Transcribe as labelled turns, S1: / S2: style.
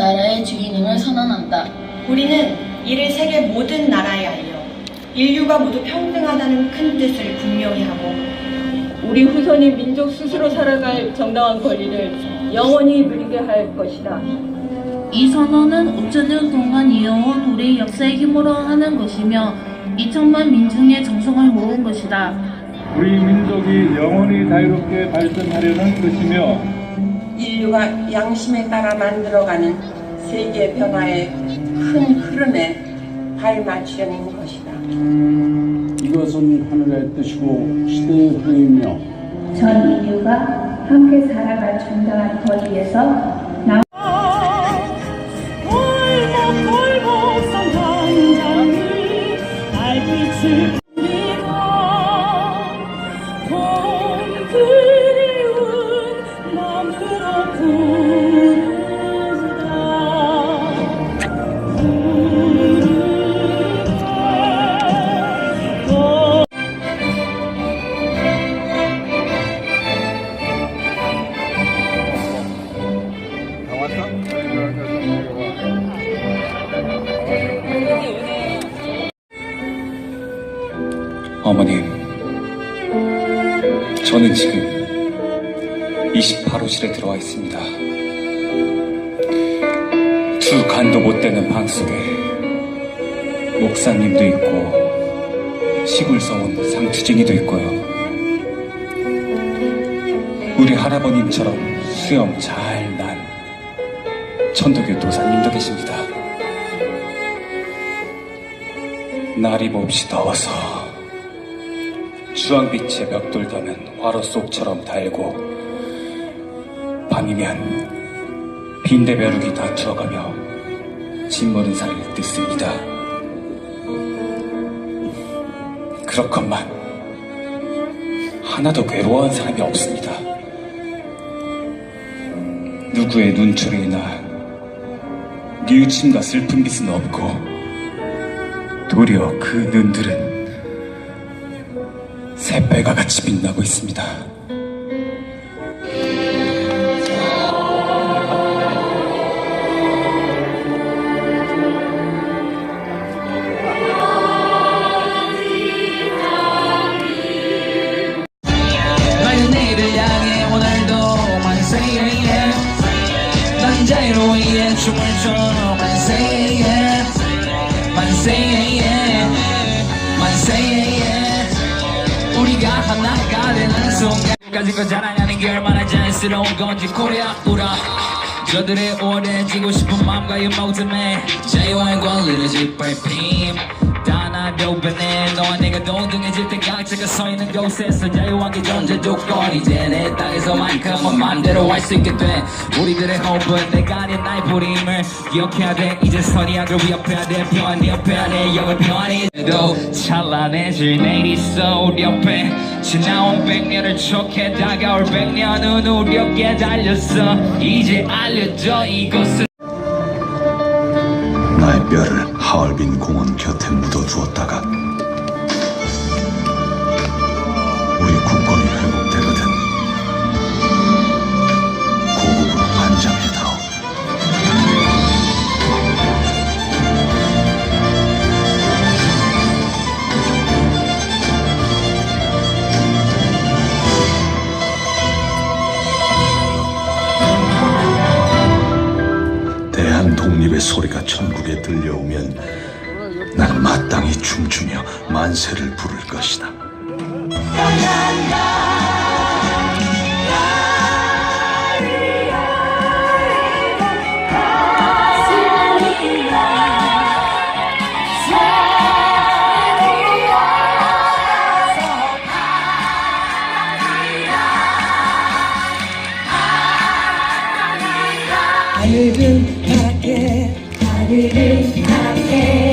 S1: 나라의 주인임을 선언한다.
S2: 우리는 이를 세계 모든 나라에 알려 인류가 모두 평등하다는 큰 뜻을 분명히 하고
S3: 우리 후손이 민족 스스로 살아갈 정당한 권리를 영원히 누리게 할 것이다.
S4: 이 선언은 5천년 동안 이어온 우리 역사의 힘으로 하는 것이며 2천만 민중의 정성을 모은 것이다.
S5: 우리 민족이 영원히 자유롭게 발전하려는 것이며
S6: 인류가 양심에 따라 만들어가는 세계 변화의 큰 흐름에 발맞추려는 것이다.
S7: 이것은 하늘의 뜻이고 시대의 흐름이며
S8: 전 인류가 함께 살아갈 정당한 권리에서
S9: 어머님, 저는 지금 28호실에 들어와 있습니다. 두 간도 못 되는 방 속에 목사님도 있고 시골서 온 상투쟁이도 있고요. 우리 할아버님처럼 수염 잘 난 천도교 도사님도 계십니다. 날이 몹시 더워서 주황빛의 벽돌 담은 화로 속처럼 달고 밤이면 빈대벼룩이 다투어가며 짓무른 살을 뜯습니다. 그렇건만 하나도 괴로워한 사람이 없습니다. 누구의 눈초리나 뉘우침과 슬픈 빛은 없고 도리어 그 눈들은 새빨가 같이 빛나고 있습니다.
S10: 난 자유로 위해 춤을 춰 만세. 만세. 만세. 우리가 하나가 되는 순간 가지고 자랑하는 게 얼마나 자연스러운 건지 코리아 우라 저들의 오래 지고 싶은 마음과 이 모듬에 자유와의 권리를 짓밟힘 내가 동등해질 때 각자가 서 있는 곳에서 자유한 게 존재 조건이 돼내 땅에서만큼은 맘대로 할 수 있게 돼. 우리들의 호흡은 내가 아닌 나의 부림을 기억해야 돼. 이제 선의학을 위협해야 돼. 평안이 옆에야 돼 영을 평안히 도 찬란해질 내일이 있어. 우리 옆에 지나온 백년을 촉해 다가올 백년은 우리 어깨 달렸어. 이제 알려줘 이곳은
S11: 나의 뼈를 하얼빈 공원 곁에 묻어두었다가 소리가 천국에 들려오면 난 마땅히 춤추며 만세를 부를 것이다.
S6: day.